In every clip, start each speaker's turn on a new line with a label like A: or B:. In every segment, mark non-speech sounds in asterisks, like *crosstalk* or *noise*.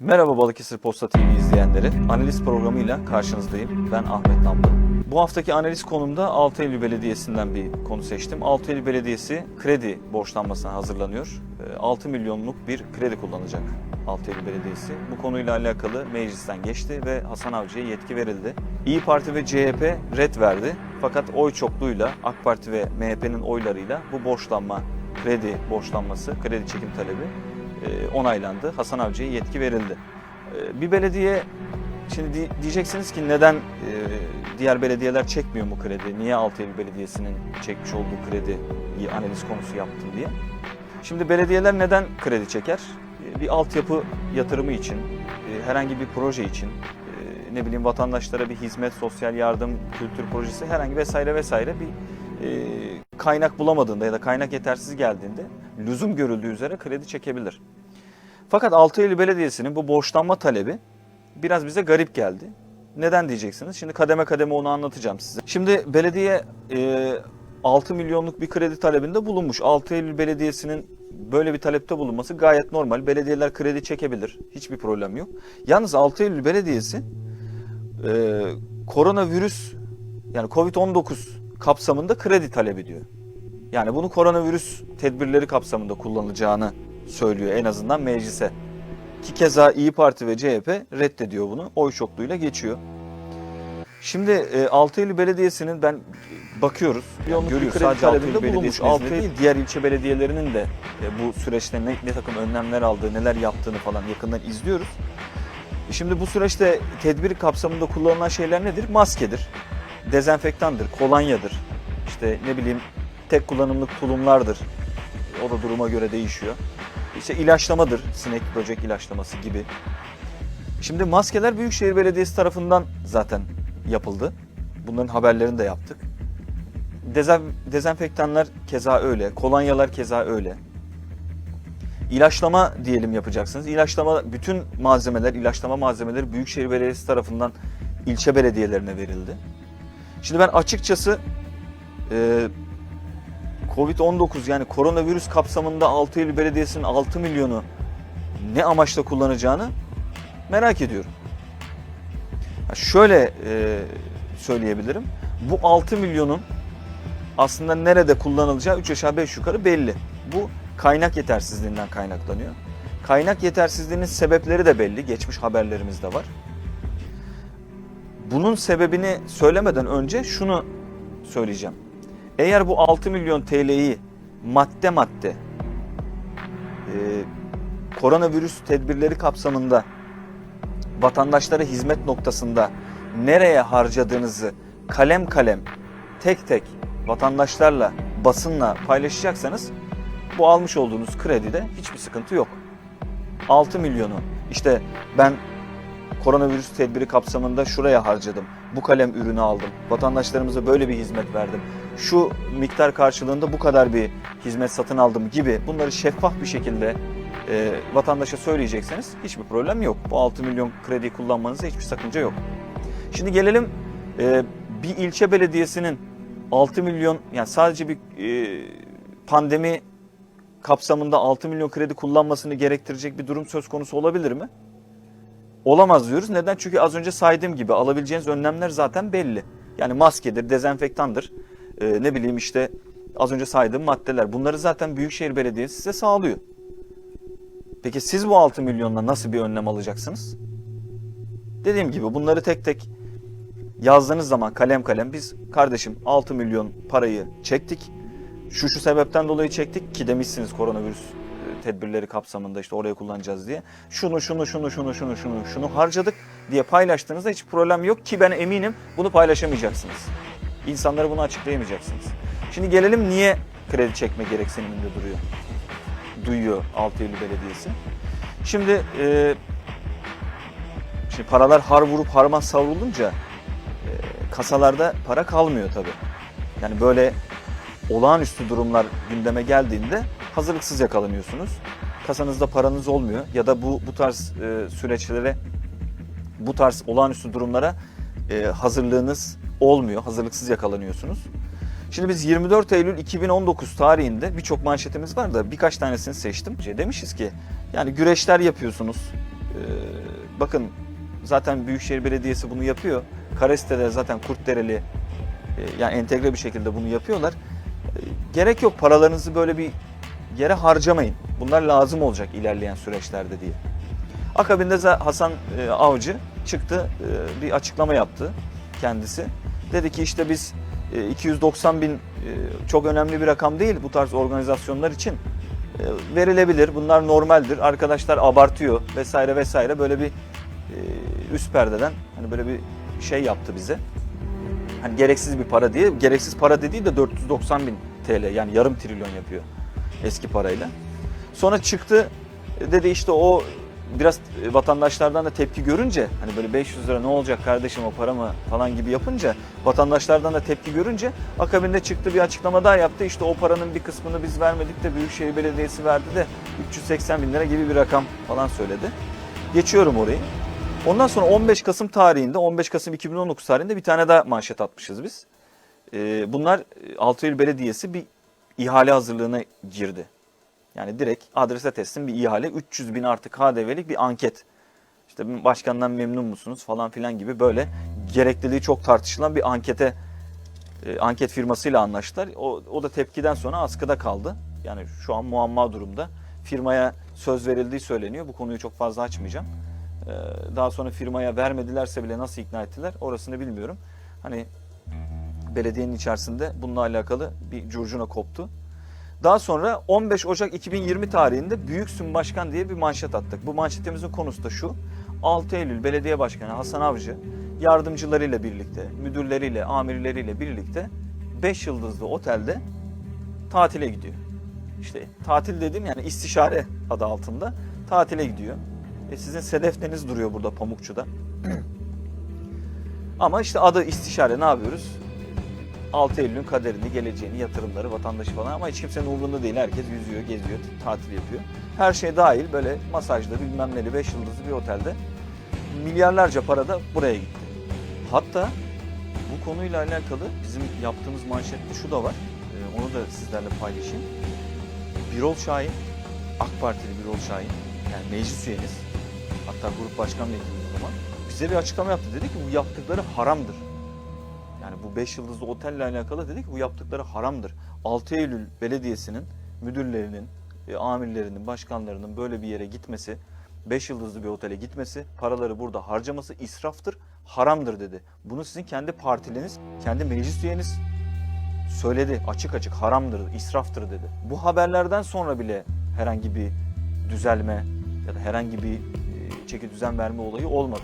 A: Merhaba Balıkesir Posta TV izleyenleri. Analiz programıyla karşınızdayım. Ben Ahmet Namlı. Bu haftaki analiz konumda 6 Eylül Belediyesi'nden bir konu seçtim. 6 Eylül Belediyesi kredi borçlanmasına hazırlanıyor. Ee, 6 milyonluk bir kredi kullanacak 6 Eylül Belediyesi. Bu konuyla alakalı meclisten geçti ve Hasan Avcı'ya yetki verildi. İyi Parti ve CHP red verdi. Fakat oy çokluğuyla AK Parti ve MHP'nin oylarıyla bu borçlanma, kredi borçlanması, kredi çekim talebi onaylandı. Hasan Avcı'ya yetki verildi. E, Bir belediye, şimdi di- diyeceksiniz ki neden e, diğer belediyeler çekmiyor mu kredi? Niye 6 Eylül Belediyesi'nin çekmiş olduğu krediyi analiz konusu yaptım diye. Şimdi belediyeler neden kredi çeker? E, Bir altyapı yatırımı için, e, herhangi bir proje için, e, ne bileyim vatandaşlara bir hizmet, sosyal yardım, kültür projesi herhangi vesaire vesaire bir e, kaynak bulamadığında ya da kaynak yetersiz geldiğinde lüzum görüldüğü üzere kredi çekebilir. Fakat 6 Eylül Belediyesi'nin bu borçlanma talebi biraz bize garip geldi. Neden diyeceksiniz? Şimdi kademe kademe onu anlatacağım size. Şimdi belediye e, 6 milyonluk bir kredi talebinde bulunmuş. 6 Eylül Belediyesi'nin böyle bir talepte bulunması gayet normal. Belediyeler kredi çekebilir. Hiçbir problem yok. Yalnız 6 Eylül Belediyesi e, koronavirüs yani Covid-19 kapsamında kredi talep ediyor. Yani bunu koronavirüs tedbirleri kapsamında kullanılacağını söylüyor en azından meclise. Ki keza İyi Parti ve CHP reddediyor bunu. Oy çokluğuyla geçiyor. Şimdi e, 6 Eylül Belediyesi'nin ben bakıyoruz. Yani görüyoruz sadece 6 Eylül
B: talebinde
A: Belediyesi
B: bulunmuş.
A: nezdinde değil, diğer ilçe belediyelerinin de e, bu süreçte ne, ne takım önlemler aldığı, neler yaptığını falan yakından izliyoruz. E, Şimdi bu süreçte tedbir kapsamında kullanılan şeyler nedir? Maskedir, dezenfektandır, kolonyadır, işte ne bileyim tek kullanımlık tulumlardır. O da duruma göre değişiyor. İşte ilaçlamadır, sinek böcek ilaçlaması gibi. Şimdi maskeler Büyükşehir Belediyesi tarafından zaten yapıldı. Bunların haberlerini de yaptık. Dezen, dezenfektanlar keza öyle, kolonyalar keza öyle. İlaçlama diyelim yapacaksınız. İlaçlama bütün malzemeler, ilaçlama malzemeleri Büyükşehir Belediyesi tarafından ilçe belediyelerine verildi. Şimdi ben açıkçası e, Covid-19 yani koronavirüs kapsamında 6 Eylül Belediyesi'nin 6 milyonu ne amaçla kullanacağını merak ediyorum. Ya Şöyle e, söyleyebilirim. Bu 6 milyonun aslında nerede kullanılacağı 3 aşağı 5 yukarı belli. Bu kaynak yetersizliğinden kaynaklanıyor. Kaynak yetersizliğinin sebepleri de belli. Geçmiş haberlerimizde var. Bunun sebebini söylemeden önce şunu söyleyeceğim. Eğer bu 6 milyon TL'yi madde madde e, koronavirüs tedbirleri kapsamında vatandaşlara hizmet noktasında nereye harcadığınızı kalem kalem tek tek vatandaşlarla basınla paylaşacaksanız bu almış olduğunuz kredide hiçbir sıkıntı yok. 6 milyonu işte ben koronavirüs tedbiri kapsamında şuraya harcadım. Bu kalem ürünü aldım. Vatandaşlarımıza böyle bir hizmet verdim. Şu miktar karşılığında bu kadar bir hizmet satın aldım gibi bunları şeffaf bir şekilde e, vatandaşa söyleyecekseniz hiçbir problem yok. Bu 6 milyon krediyi kullanmanızda hiçbir sakınca yok. Şimdi gelelim e, bir ilçe belediyesinin 6 milyon yani sadece bir e, pandemi kapsamında 6 milyon kredi kullanmasını gerektirecek bir durum söz konusu olabilir mi? Olamaz diyoruz. Neden? Çünkü az önce saydığım gibi alabileceğiniz önlemler zaten belli. Yani maskedir, dezenfektandır, e, ne bileyim işte az önce saydığım maddeler. Bunları zaten Büyükşehir Belediyesi size sağlıyor. Peki siz bu 6 milyonla nasıl bir önlem alacaksınız? Dediğim gibi bunları tek tek yazdığınız zaman kalem kalem biz kardeşim 6 milyon parayı çektik. Şu şu sebepten dolayı çektik ki demişsiniz koronavirüs tedbirleri kapsamında işte oraya kullanacağız diye. Şunu şunu şunu şunu şunu şunu şunu harcadık diye paylaştığınızda hiç problem yok ki ben eminim bunu paylaşamayacaksınız. İnsanlara bunu açıklayamayacaksınız. Şimdi gelelim niye kredi çekme gereksiniminde duruyor. Duyuyor 6 Eylül Belediyesi. Şimdi e, şimdi paralar har vurup harman savrulunca e, kasalarda para kalmıyor tabii. Yani böyle olağanüstü durumlar gündeme geldiğinde hazırlıksız yakalanıyorsunuz. Kasanızda paranız olmuyor ya da bu bu tarz e, süreçlere bu tarz olağanüstü durumlara e, hazırlığınız olmuyor. Hazırlıksız yakalanıyorsunuz. Şimdi biz 24 Eylül 2019 tarihinde birçok manşetimiz var da birkaç tanesini seçtim. Demişiz ki yani güreşler yapıyorsunuz. bakın zaten Büyükşehir Belediyesi bunu yapıyor. Karesite'de zaten Kurtdereli e, yani entegre bir şekilde bunu yapıyorlar. E, gerek yok paralarınızı böyle bir yere harcamayın. Bunlar lazım olacak ilerleyen süreçlerde diye. Akabinde Hasan e, Avcı çıktı e, bir açıklama yaptı kendisi. Dedi ki işte biz e, 290 bin e, çok önemli bir rakam değil bu tarz organizasyonlar için. Verilebilir bunlar normaldir arkadaşlar abartıyor vesaire vesaire böyle bir e, üst perdeden hani böyle bir şey yaptı bize. Hani gereksiz bir para diye gereksiz para dediği de 490 bin TL yani yarım trilyon yapıyor eski parayla. Sonra çıktı dedi işte o biraz vatandaşlardan da tepki görünce hani böyle 500 lira ne olacak kardeşim o para mı falan gibi yapınca vatandaşlardan da tepki görünce akabinde çıktı bir açıklama daha yaptı. İşte o paranın bir kısmını biz vermedik de Büyükşehir Belediyesi verdi de 380 bin lira gibi bir rakam falan söyledi. Geçiyorum orayı. Ondan sonra 15 Kasım tarihinde 15 Kasım 2019 tarihinde bir tane daha manşet atmışız biz. Ee, bunlar e, Altıyıl Belediyesi bir ihale hazırlığına girdi. Yani direkt adrese teslim bir ihale 300 bin artı KDV'lik bir anket. İşte başkandan memnun musunuz falan filan gibi böyle gerekliliği çok tartışılan bir ankete e, anket firmasıyla anlaştılar. O, o da tepkiden sonra askıda kaldı. Yani şu an muamma durumda. Firmaya söz verildiği söyleniyor. Bu konuyu çok fazla açmayacağım. Ee, daha sonra firmaya vermedilerse bile nasıl ikna ettiler orasını bilmiyorum. Hani belediyenin içerisinde bununla alakalı bir curcuna koptu. Daha sonra 15 Ocak 2020 tarihinde Büyüksün Başkan diye bir manşet attık. Bu manşetimizin konusu da şu. 6 Eylül Belediye Başkanı Hasan Avcı yardımcılarıyla birlikte, müdürleriyle, amirleriyle birlikte 5 yıldızlı otelde tatile gidiyor. İşte tatil dedim yani istişare adı altında tatile gidiyor. E sizin sedefleriniz duruyor burada Pamukçu'da. *clears throat* Ama işte adı istişare ne yapıyoruz? 6 Eylül'ün kaderini, geleceğini, yatırımları, vatandaşı falan ama hiç kimsenin umurunda değil. Herkes yüzüyor, geziyor, tatil yapıyor. Her şey dahil böyle masajlı bilmem neli 5 yıldızlı bir otelde milyarlarca para da buraya gitti. Hatta bu konuyla alakalı bizim yaptığımız manşette şu da var. Ee, onu da sizlerle paylaşayım. Birol Şahin, AK Partili Birol Şahin, yani meclis üyeniz, hatta grup başkan vekilimiz o zaman, bize bir açıklama yaptı. Dedi ki bu yaptıkları haramdır. Yani bu 5 yıldızlı otelle alakalı dedi ki bu yaptıkları haramdır. 6 Eylül Belediyesi'nin müdürlerinin, e, amirlerinin, başkanlarının böyle bir yere gitmesi, 5 yıldızlı bir otele gitmesi, paraları burada harcaması israftır, haramdır dedi. Bunu sizin kendi partiliniz, kendi meclis üyeniz söyledi. Açık açık haramdır, israftır dedi. Bu haberlerden sonra bile herhangi bir düzelme ya da herhangi bir e, çeki düzen verme olayı olmadı.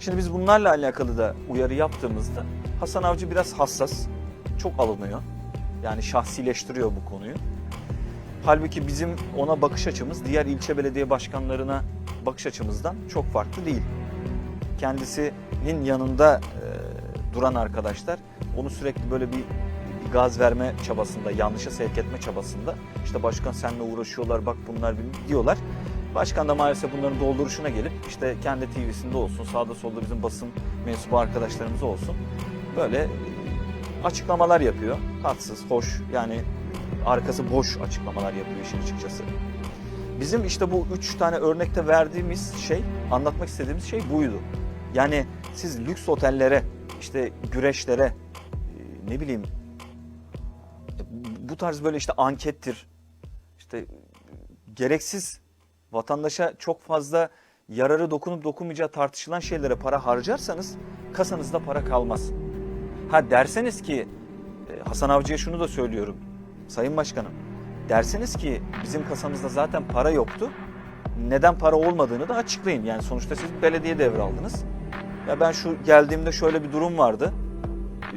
A: Şimdi biz bunlarla alakalı da uyarı yaptığımızda Hasan Avcı biraz hassas, çok alınıyor. Yani şahsileştiriyor bu konuyu. Halbuki bizim ona bakış açımız diğer ilçe belediye başkanlarına bakış açımızdan çok farklı değil. Kendisinin yanında e, duran arkadaşlar onu sürekli böyle bir, gaz verme çabasında, yanlışa sevk etme çabasında işte başkan seninle uğraşıyorlar bak bunlar diyorlar. Başkan da maalesef bunların dolduruşuna gelip işte kendi TV'sinde olsun, sağda solda bizim basın mensubu arkadaşlarımız olsun. Böyle açıklamalar yapıyor. Tatsız, hoş yani arkası boş açıklamalar yapıyor işin açıkçası. Bizim işte bu üç tane örnekte verdiğimiz şey, anlatmak istediğimiz şey buydu. Yani siz lüks otellere, işte güreşlere, e, ne bileyim bu tarz böyle işte ankettir, işte gereksiz vatandaşa çok fazla yararı dokunup dokunmayacağı tartışılan şeylere para harcarsanız kasanızda para kalmaz. Ha derseniz ki e, Hasan Avcı'ya şunu da söylüyorum Sayın Başkanım. Derseniz ki bizim kasamızda zaten para yoktu. Neden para olmadığını da açıklayın. Yani sonuçta siz belediye devraldınız. Ya ben şu geldiğimde şöyle bir durum vardı. E,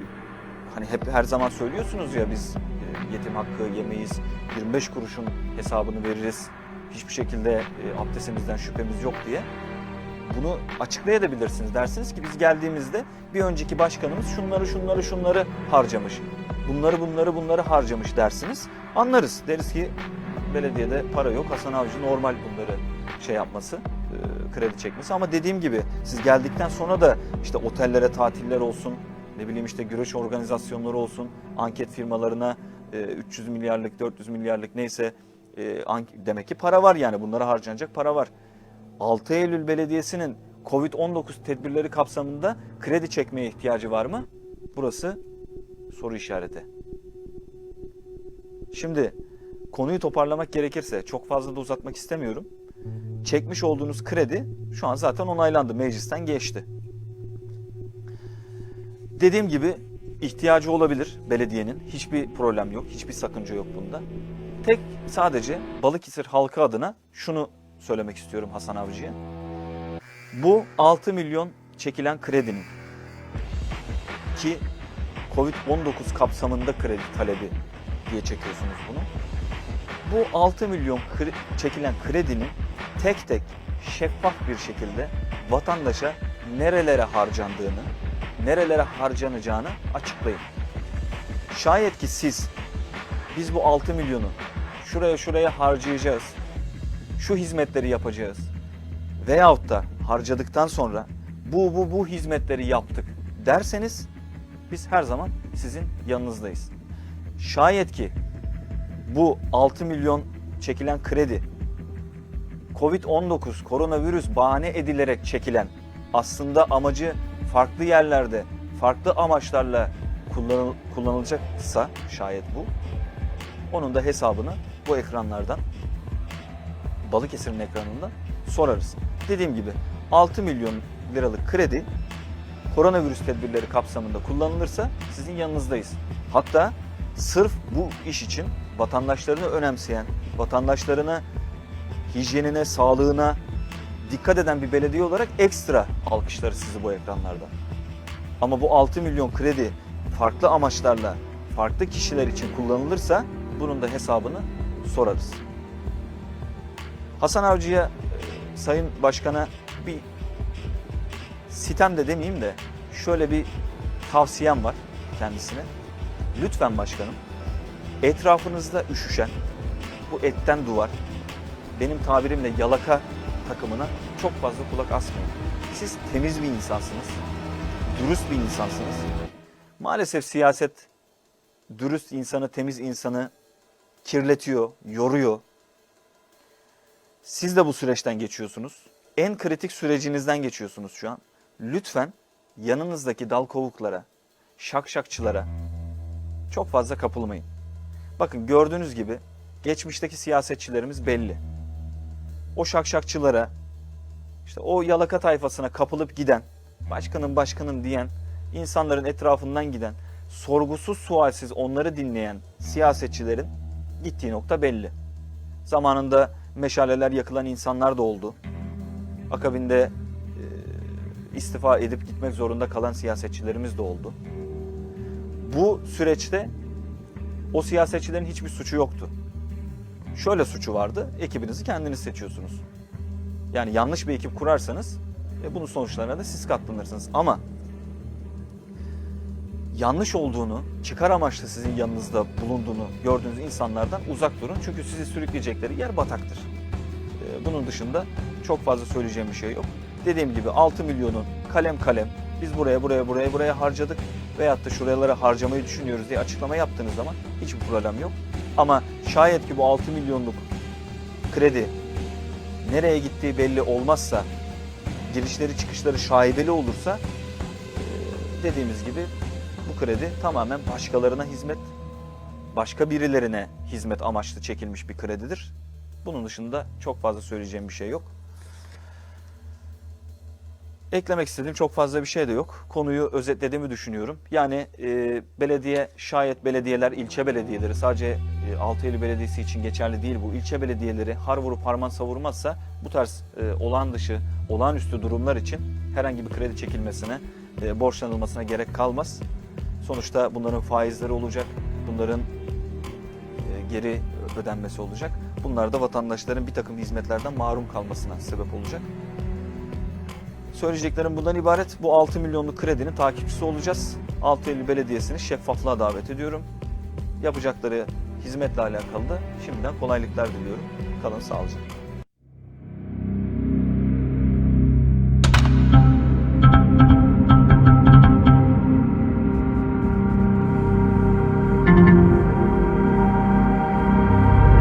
A: Hani hep her zaman söylüyorsunuz ya biz e, yetim hakkı yemeyiz. 25 kuruşun hesabını veririz. Hiçbir şekilde abdestimizden şüphemiz yok diye. Bunu açıklayabilirsiniz. Dersiniz ki biz geldiğimizde bir önceki başkanımız şunları şunları şunları harcamış. Bunları bunları bunları harcamış dersiniz. Anlarız. Deriz ki belediyede para yok. Hasan Avcı normal bunları şey yapması, e, kredi çekmesi. Ama dediğim gibi siz geldikten sonra da işte otellere tatiller olsun, ne bileyim işte güreş organizasyonları olsun, anket firmalarına e, 300 milyarlık, 400 milyarlık neyse e, demek ki para var yani bunlara harcanacak para var. 6 Eylül Belediyesi'nin Covid-19 tedbirleri kapsamında kredi çekmeye ihtiyacı var mı? Burası soru işareti. Şimdi konuyu toparlamak gerekirse çok fazla da uzatmak istemiyorum. Çekmiş olduğunuz kredi şu an zaten onaylandı, meclisten geçti. Dediğim gibi ihtiyacı olabilir belediyenin. Hiçbir problem yok, hiçbir sakınca yok bunda. Tek sadece Balıkesir halkı adına şunu söylemek istiyorum Hasan Avcı'ya. Bu 6 milyon çekilen kredinin ki Covid-19 kapsamında kredi talebi diye çekiyorsunuz bunu. Bu 6 milyon kre- çekilen kredinin tek tek şeffaf bir şekilde vatandaşa nerelere harcandığını, nerelere harcanacağını açıklayın. Şayet ki siz biz bu 6 milyonu şuraya şuraya harcayacağız, şu hizmetleri yapacağız veyahut da harcadıktan sonra bu bu bu hizmetleri yaptık derseniz biz her zaman sizin yanınızdayız. Şayet ki bu 6 milyon çekilen kredi Covid-19 koronavirüs bahane edilerek çekilen aslında amacı farklı yerlerde farklı amaçlarla kullanıl- kullanılacaksa şayet bu onun da hesabını bu ekranlardan Balıkesir'in ekranında sorarız. Dediğim gibi 6 milyon liralık kredi koronavirüs tedbirleri kapsamında kullanılırsa sizin yanınızdayız. Hatta sırf bu iş için vatandaşlarını önemseyen, vatandaşlarına hijyenine, sağlığına dikkat eden bir belediye olarak ekstra alkışları sizi bu ekranlarda. Ama bu 6 milyon kredi farklı amaçlarla, farklı kişiler için kullanılırsa bunun da hesabını sorarız. Hasan Avcı'ya, e, Sayın Başkan'a bir sitem de demeyeyim de şöyle bir tavsiyem var kendisine. Lütfen başkanım etrafınızda üşüşen bu etten duvar benim tabirimle yalaka takımına çok fazla kulak asmayın. Siz temiz bir insansınız. Dürüst bir insansınız. Maalesef siyaset dürüst insanı, temiz insanı kirletiyor, yoruyor. Siz de bu süreçten geçiyorsunuz. En kritik sürecinizden geçiyorsunuz şu an. Lütfen yanınızdaki dal kovuklara, şakşakçılara çok fazla kapılmayın. Bakın gördüğünüz gibi geçmişteki siyasetçilerimiz belli. O şakşakçılara, işte o yalaka tayfasına kapılıp giden, başkanım başkanım diyen, insanların etrafından giden, sorgusuz sualsiz onları dinleyen siyasetçilerin gittiği nokta belli. Zamanında meşaleler yakılan insanlar da oldu. Akabinde e, istifa edip gitmek zorunda kalan siyasetçilerimiz de oldu. Bu süreçte o siyasetçilerin hiçbir suçu yoktu. Şöyle suçu vardı, ekibinizi kendiniz seçiyorsunuz. Yani yanlış bir ekip kurarsanız e, bunun sonuçlarına da siz katlanırsınız. Ama yanlış olduğunu, çıkar amaçlı sizin yanınızda bulunduğunu gördüğünüz insanlardan uzak durun. Çünkü sizi sürükleyecekleri yer bataktır. E, Bunun dışında çok fazla söyleyeceğim bir şey yok. Dediğim gibi 6 milyonu kalem kalem biz buraya buraya buraya buraya harcadık veyahut da şuralara harcamayı düşünüyoruz diye açıklama yaptığınız zaman hiçbir problem yok. Ama şayet ki bu 6 milyonluk kredi nereye gittiği belli olmazsa, girişleri çıkışları şaibeli olursa e, dediğimiz gibi kredi tamamen başkalarına hizmet, başka birilerine hizmet amaçlı çekilmiş bir kredidir. Bunun dışında çok fazla söyleyeceğim bir şey yok. Eklemek istediğim çok fazla bir şey de yok. Konuyu özetlediğimi düşünüyorum. Yani e, belediye, şayet belediyeler, ilçe belediyeleri sadece e, Altıyeli Belediyesi için geçerli değil bu. İlçe belediyeleri har vurup harman savurmazsa bu tarz e, olağan dışı, olağanüstü durumlar için herhangi bir kredi çekilmesine, e, borçlanılmasına gerek kalmaz. Sonuçta bunların faizleri olacak, bunların e, geri ödenmesi olacak. Bunlar da vatandaşların bir takım hizmetlerden mahrum kalmasına sebep olacak. Söyleyeceklerim bundan ibaret. Bu 6 milyonluk kredinin takipçisi olacağız. Altıyeli Belediyesi'ni şeffaflığa davet ediyorum. Yapacakları hizmetle alakalı da şimdiden kolaylıklar diliyorum. Kalın sağlıcakla.